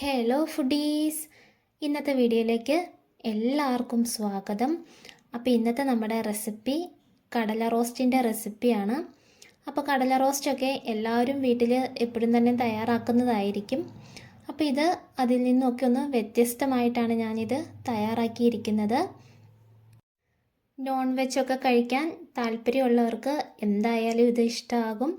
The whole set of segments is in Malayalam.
ഹലോ ഫുഡീസ് ഇന്നത്തെ വീഡിയോയിലേക്ക് എല്ലാവർക്കും സ്വാഗതം. അപ്പോൾ ഇന്നത്തെ നമ്മുടെ റെസിപ്പി കടല റോസ്റ്റിന്റെ റെസിപ്പിയാണ് അപ്പോൾ കടല റോസ്റ്റൊക്കെ എല്ലാവരും വീട്ടിൽ എപ്പോഴും തന്നെ തയ്യാറാക്കുന്നതായിരിക്കും. അപ്പോൾ ഇത് അതിൽ നിന്നൊക്കെ ഒന്ന് വ്യത്യസ്തമായിട്ടാണ് ഞാനിത് തയ്യാറാക്കിയിരിക്കുന്നത്. നോൺ വെജൊക്കെ കഴിക്കാൻ താല്പര്യമുള്ളവർക്ക് എന്തായാലും ഇത് ഇഷ്ടമാകും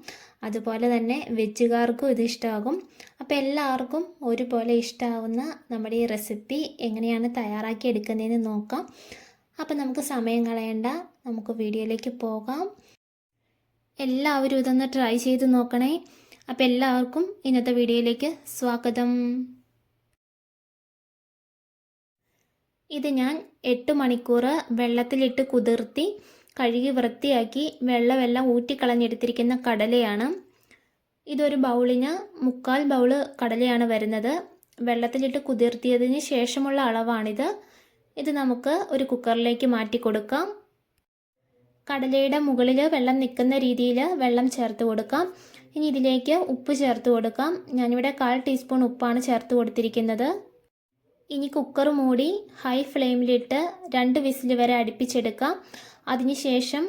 അതുപോലെ തന്നെ വെജുകാർക്കും ഇത് ഇഷ്ടമാകും അപ്പോൾ എല്ലാവർക്കും ഒരുപോലെ ഇഷ്ടമാവുന്ന നമ്മുടെ ഈ റെസിപ്പി എങ്ങനെയാണ് തയ്യാറാക്കി എടുക്കുന്നതെന്ന് നോക്കാം. അപ്പോൾ നമുക്ക് സമയം കളയണ്ട. നമുക്ക് വീഡിയോയിലേക്ക് പോകാം. എല്ലാവരും ഇതൊന്ന് ട്രൈ ചെയ്ത് നോക്കണേ. അപ്പോൾ എല്ലാവർക്കും ഇന്നത്തെ വീഡിയോയിലേക്ക് സ്വാഗതം. ഇത് ഞാൻ എട്ട് മണിക്കൂർ വെള്ളത്തിലിട്ട് കുതിർത്തി കഴുകി വൃത്തിയാക്കി വെള്ളമെല്ലാം ഊറ്റിക്കളഞ്ഞെടുത്തിരിക്കുന്ന കടലയാണ്. ഇതൊരു ബൗളിന് മുക്കാൽ ബൗൾ കടലയാണ് വരുന്നത്. വെള്ളത്തിലിട്ട് കുതിർത്തിയതിന് ശേഷമുള്ള അളവാണിത്. ഇത് നമുക്ക് ഒരു കുക്കറിലേക്ക് മാറ്റി കൊടുക്കാം. കടലയുടെ മുകളിൽ വെള്ളം നിൽക്കുന്ന രീതിയിൽ വെള്ളം ചേർത്ത് കൊടുക്കാം. ഇനി ഇതിലേക്ക് ഉപ്പ് ചേർത്ത് കൊടുക്കാം. ഞാനിവിടെ കാൽ ടീസ്പൂൺ ഉപ്പാണ് ചേർത്ത് കൊടുത്തിരിക്കുന്നത്. ഇനി കുക്കർ മൂടി ഹൈ ഫ്ലെയിമിലിട്ട് രണ്ട് വിസിൽ വരെ അടുപ്പിച്ചെടുക്കാം അതിനുശേഷം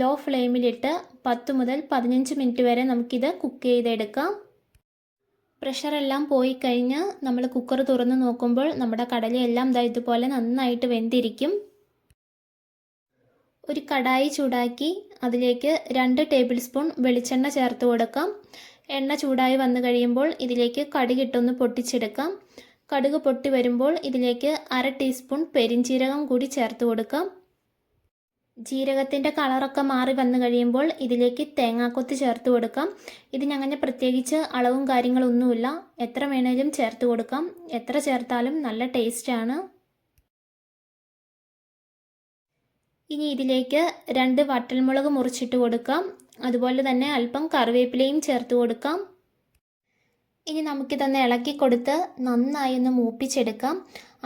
ലോ ഫ്ലെയിമിലിട്ട് പത്ത് മുതൽ പതിനഞ്ച് മിനിറ്റ് വരെ നമുക്കിത് കുക്ക് ചെയ്തെടുക്കാം. പ്രഷറെല്ലാം പോയി കഴിഞ്ഞ് നമ്മൾ കുക്കർ തുറന്ന് നോക്കുമ്പോൾ നമ്മുടെ കടലയെല്ലാം ഇതാ ഇതുപോലെ നന്നായിട്ട് വെന്തിരിക്കും. ഒരു കടായി ചൂടാക്കി അതിലേക്ക് രണ്ട് ടേബിൾ സ്പൂൺ വെളിച്ചെണ്ണ ചേർത്ത് കൊടുക്കാം. എണ്ണ ചൂടായി വന്നു കഴിയുമ്പോൾ ഇതിലേക്ക് കടുകിട്ടൊന്ന് പൊട്ടിച്ചെടുക്കാം. കടുക് പൊട്ടി വരുമ്പോൾ ഇതിലേക്ക് അര ടീസ്പൂൺ പെരിഞ്ചീരകം കൂടി ചേർത്ത് കൊടുക്കാം. ജീരകത്തിന്റെ കളറൊക്കെ മാറി വന്നു കഴിയുമ്പോൾ ഇതിലേക്ക് തേങ്ങാക്കൊത്ത് ചേർത്ത് കൊടുക്കാം. ഇതിനങ്ങനെ പ്രത്യേകിച്ച് അളവും കാര്യങ്ങളൊന്നുമില്ല. എത്ര വേണേലും ചേർത്ത് കൊടുക്കാം. എത്ര ചേർത്താലും നല്ല ടേസ്റ്റാണ്. ഇനി ഇതിലേക്ക് രണ്ട് വട്ടൽമുളക് മുറിച്ചിട്ട് കൊടുക്കാം. അതുപോലെ തന്നെ അല്പം കറിവേപ്പിലയും ചേർത്ത് കൊടുക്കാം. ഇനി നമുക്കിതൊന്ന് ഇളക്കി കൊടുത്ത് നന്നായി ഒന്ന് മൂപ്പിച്ചെടുക്കാം.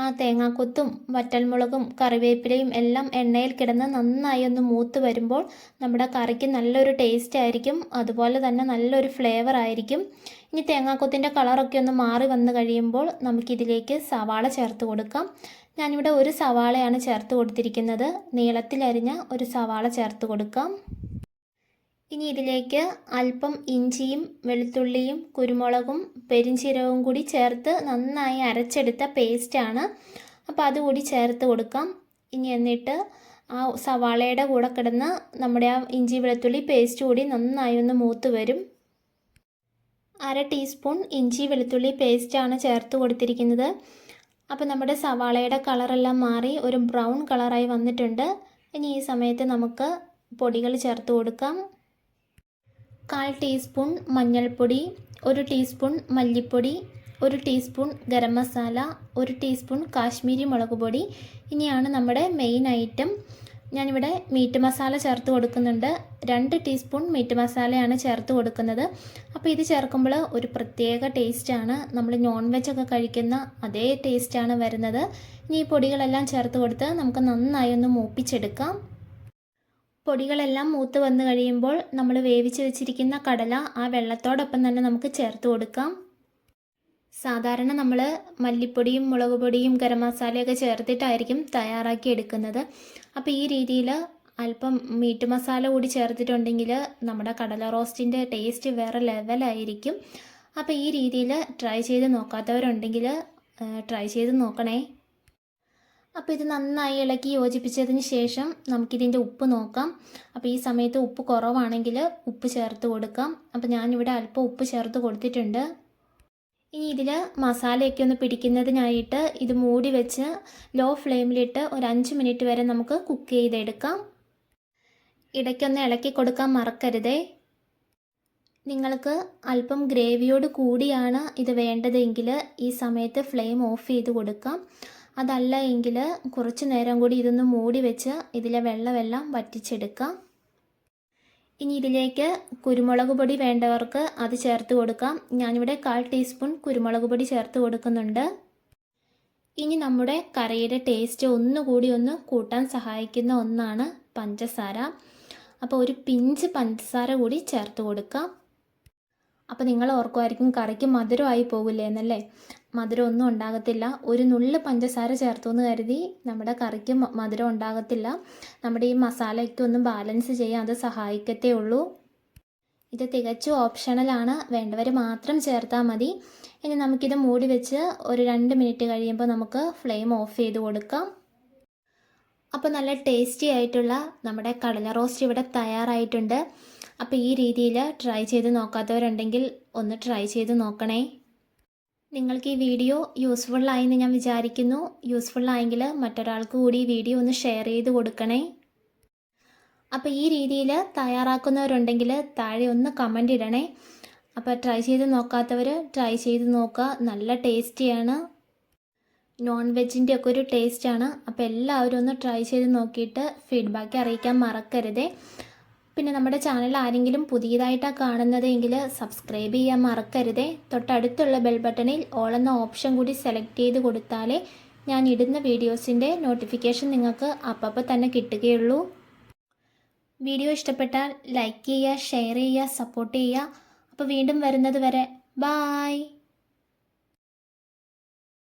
ആ തേങ്ങാക്കൊത്തും വറ്റൽമുളകും കറിവേപ്പിലയും എല്ലാം എണ്ണയിൽ കിടന്ന് നന്നായി ഒന്ന് മൂത്ത് വരുമ്പോൾ നമ്മുടെ കറിക്ക് നല്ലൊരു ടേസ്റ്റ് ആയിരിക്കും. അതുപോലെ തന്നെ നല്ലൊരു ഫ്ലേവർ ആയിരിക്കും. ഇനി തേങ്ങാക്കൊത്തിന്റെ കളറൊക്കെ ഒന്ന് മാറി വന്നു കഴിയുമ്പോൾ നമുക്കിതിലേക്ക് സവാള ചേർത്ത് കൊടുക്കാം. ഞാനിവിടെ ഒരു സവാളയാണ് ചേർത്ത് കൊടുത്തിരിക്കുന്നത്. നീളത്തിലരിഞ്ഞ ഒരു സവാള ചേർത്ത് കൊടുക്കാം. ഇനി ഇതിലേക്ക് അല്പം ഇഞ്ചിയും വെളുത്തുള്ളിയും കുരുമുളകും പെരിഞ്ചീരകവും കൂടി ചേർത്ത് നന്നായി അരച്ചെടുത്ത പേസ്റ്റാണ് അപ്പോൾ അതുകൂടി ചേർത്ത് കൊടുക്കാം. ഇനി എന്നിട്ട് ആ സവാളയുടെ കൂടെ കിടന്ന് നമ്മുടെ ആ ഇഞ്ചി വെളുത്തുള്ളി പേസ്റ്റ് കൂടി നന്നായി ഒന്ന് മൂത്ത് വരും. അര ടീസ്പൂൺ ഇഞ്ചി വെളുത്തുള്ളി പേസ്റ്റാണ് ചേർത്ത് കൊടുത്തിരിക്കുന്നത്. അപ്പോൾ നമ്മുടെ സവാളയുടെ കളറെല്ലാം മാറി ഒരു ബ്രൗൺ കളറായി വന്നിട്ടുണ്ട്. ഇനി ഈ സമയത്ത് നമുക്ക് പൊടികൾ ചേർത്ത് കൊടുക്കാം. കാൽ ടീസ്പൂൺ മഞ്ഞൾപ്പൊടി ഒരു ടീസ്പൂൺ മല്ലിപ്പൊടി ഒരു ടീസ്പൂൺ ഗരം മസാല ഒരു ടീസ്പൂൺ കാശ്മീരി മുളക് പൊടി. ഇനിയാണ് നമ്മുടെ മെയിൻ ഐറ്റം ഞാനിവിടെ മീറ്റ് മസാല ചേർത്ത് കൊടുക്കുന്നുണ്ട്. രണ്ട് ടീസ്പൂൺ മീറ്റ് മസാലയാണ് ചേർത്ത് കൊടുക്കുന്നത്. അപ്പോൾ ഇത് ചേർക്കുമ്പോൾ ഒരു പ്രത്യേക ടേസ്റ്റാണ് നമ്മൾ നോൺ വെജ് ഒക്കെ കഴിക്കുന്ന അതേ ടേസ്റ്റാണ് വരുന്നത്. ഇനി ഈ പൊടികളെല്ലാം ചേർത്ത് കൊടുത്ത് നമുക്ക് നന്നായി ഒന്ന് മൂപ്പിച്ചെടുക്കാം. പൊടികളെല്ലാം മൂത്ത് വന്നു കഴിയുമ്പോൾ നമ്മൾ വേവിച്ച് വെച്ചിരിക്കുന്ന കടല ആ വെള്ളത്തോടൊപ്പം തന്നെ നമുക്ക് ചേർത്ത് കൊടുക്കാം. സാധാരണ നമ്മൾ മല്ലിപ്പൊടിയും മുളക് പൊടിയും ഗരം മസാലയൊക്കെ ചേർത്തിട്ടായിരിക്കും തയ്യാറാക്കി എടുക്കുന്നത്. അപ്പോൾ ഈ രീതിയിൽ അല്പം മീറ്റ് മസാല കൂടി ചേർത്തിട്ടുണ്ടെങ്കിൽ നമ്മുടെ കടല റോസ്റ്റിന്റെ ടേസ്റ്റ് വേറെ ലെവലായിരിക്കും. അപ്പോൾ ഈ രീതിയിൽ ട്രൈ ചെയ്ത് നോക്കാത്തവരുണ്ടെങ്കിൽ ട്രൈ ചെയ്ത് നോക്കണേ. അപ്പോൾ ഇത് നന്നായി ഇളക്കി യോജിപ്പിച്ചതിന് ശേഷം നമുക്കിതിന്റെ ഉപ്പ് നോക്കാം. അപ്പോൾ ഈ സമയത്ത് ഉപ്പ് കുറവാണെങ്കിൽ ഉപ്പ് ചേർത്ത് കൊടുക്കാം. അപ്പോൾ ഞാനിവിടെ അല്പം ഉപ്പ് ചേർത്ത് കൊടുത്തിട്ടുണ്ട്. ഇനി ഇതിൽ മസാലയൊക്കെ ഒന്ന് പിടിക്കുന്നതിനായിട്ട് ഇത് മൂടി വെച്ച് ലോ ഫ്ലെയിമിലിട്ട് ഒരു അഞ്ച് മിനിറ്റ് വരെ നമുക്ക് കുക്ക് ചെയ്തെടുക്കാം. ഇടയ്ക്കൊന്ന് ഇളക്കി കൊടുക്കാൻ മറക്കരുതേ. നിങ്ങൾക്ക് അല്പം ഗ്രേവിയോട് കൂടിയാണ് ഇത് വേണ്ടതെങ്കിൽ ഈ സമയത്ത് ഫ്ലെയിം ഓഫ് ചെയ്ത് കൊടുക്കാം. അതല്ല എങ്കിൽ കുറച്ച് നേരം കൂടി ഇതൊന്ന് മൂടി വെച്ച് ഇതിലെ വെള്ളമെല്ലാം വറ്റിച്ചെടുക്കാം. ഇനി ഇതിലേക്ക് കുരുമുളക് പൊടി വേണ്ടവർക്ക് അത് ചേർത്ത് കൊടുക്കാം. ഞാനിവിടെ കാൽ ടീസ്പൂൺ കുരുമുളക് പൊടി ചേർത്ത് കൊടുക്കുന്നുണ്ട്. ഇനി നമ്മുടെ കറിയുടെ ടേസ്റ്റ് ഒന്നുകൂടി ഒന്ന് കൂട്ടാൻ സഹായിക്കുന്ന ഒന്നാണ് പഞ്ചസാര. അപ്പോൾ ഒരു പിഞ്ച് പഞ്ചസാര കൂടി ചേർത്ത് കൊടുക്കാം. അപ്പോൾ നിങ്ങൾ ഓർക്കുമായിരിക്കും കറിക്ക് മധുരമായി പോകില്ലേ എന്നല്ലേ? മധുരം ഒന്നും ഉണ്ടാകത്തില്ല. ഒരു നുള്ള് പഞ്ചസാര ചേർത്തു എന്ന് കരുതി നമ്മുടെ കറിക്ക് മധുരം ഉണ്ടാകത്തില്ല. നമ്മുടെ ഈ മസാലയ്ക്ക് ഒന്ന് ബാലൻസ് ചെയ്യാൻ അത് സഹായിക്കത്തേ ഉള്ളൂ. ഇത് തികച്ചും ഓപ്ഷണലാണ് വേണ്ടവർ മാത്രം ചേർത്താൽ മതി. ഇനി നമുക്കിത് മൂടി വെച്ച് ഒരു രണ്ട് മിനിറ്റ് കഴിയുമ്പോൾ നമുക്ക് ഫ്ലെയിം ഓഫ് ചെയ്ത് കൊടുക്കാം. അപ്പോൾ നല്ല ടേസ്റ്റി ആയിട്ടുള്ള നമ്മുടെ കടല റോസ്റ്റ് ഇവിടെ തയ്യാറായിട്ടുണ്ട്. അപ്പോൾ ഈ രീതിയിൽ ട്രൈ ചെയ്ത് നോക്കാത്തവരുണ്ടെങ്കിൽ ഒന്ന് ട്രൈ ചെയ്ത് നോക്കണേ. നിങ്ങൾക്ക് ഈ വീഡിയോ യൂസ്ഫുൾ എന്ന് ഞാൻ വിചാരിക്കുന്നു. യൂസ്ഫുൾ യൂസ്ഫുള്ളായെങ്കിൽ മറ്റൊരാൾക്ക് കൂടി ഈ വീഡിയോ ഒന്ന് ഷെയർ ചെയ്ത് കൊടുക്കണേ. അപ്പോൾ ഈ രീതിയിൽ തയ്യാറാക്കുന്നവരുണ്ടെങ്കിൽ താഴെ ഒന്ന് കമന്റ് ഇടണേ. അപ്പോൾ ട്രൈ ചെയ്ത് നോക്കാത്തവർ ട്രൈ ചെയ്ത് നോക്കുക. നല്ല ടേസ്റ്റിയാണ് നോൺ വെജിന്റെ ഒക്കെ ഒരു ടേസ്റ്റാണ് അപ്പോൾ എല്ലാവരും ഒന്ന് ട്രൈ ചെയ്ത് നോക്കിയിട്ട് ഫീഡ്ബാക്ക് അറിയിക്കാൻ മറക്കരുതേ. പിന്നെ നമ്മുടെ ചാനൽ ആരെങ്കിലും പുതിയതായിട്ടാണ് കാണുന്നതെങ്കിൽ സബ്സ്ക്രൈബ് ചെയ്യാൻ മറക്കരുതേ. തൊട്ടടുത്തുള്ള ബെൽ ബട്ടണിൽ ഓൾ എന്ന ഓപ്ഷൻ കൂടി സെലക്ട് ചെയ്ത് കൊടുത്താലേ ഞാൻ ഇടുന്ന വീഡിയോസിന്റെ നോട്ടിഫിക്കേഷൻ നിങ്ങൾക്ക് അപ്പപ്പോൾ തന്നെ കിട്ടുകയുള്ളൂ. വീഡിയോ ഇഷ്ടപ്പെട്ടാൽ ലൈക്ക് ചെയ്യുക ഷെയർ ചെയ്യുക സപ്പോർട്ട് ചെയ്യുക. അപ്പോൾ വീണ്ടും വരുന്നത് വരെ ബായ്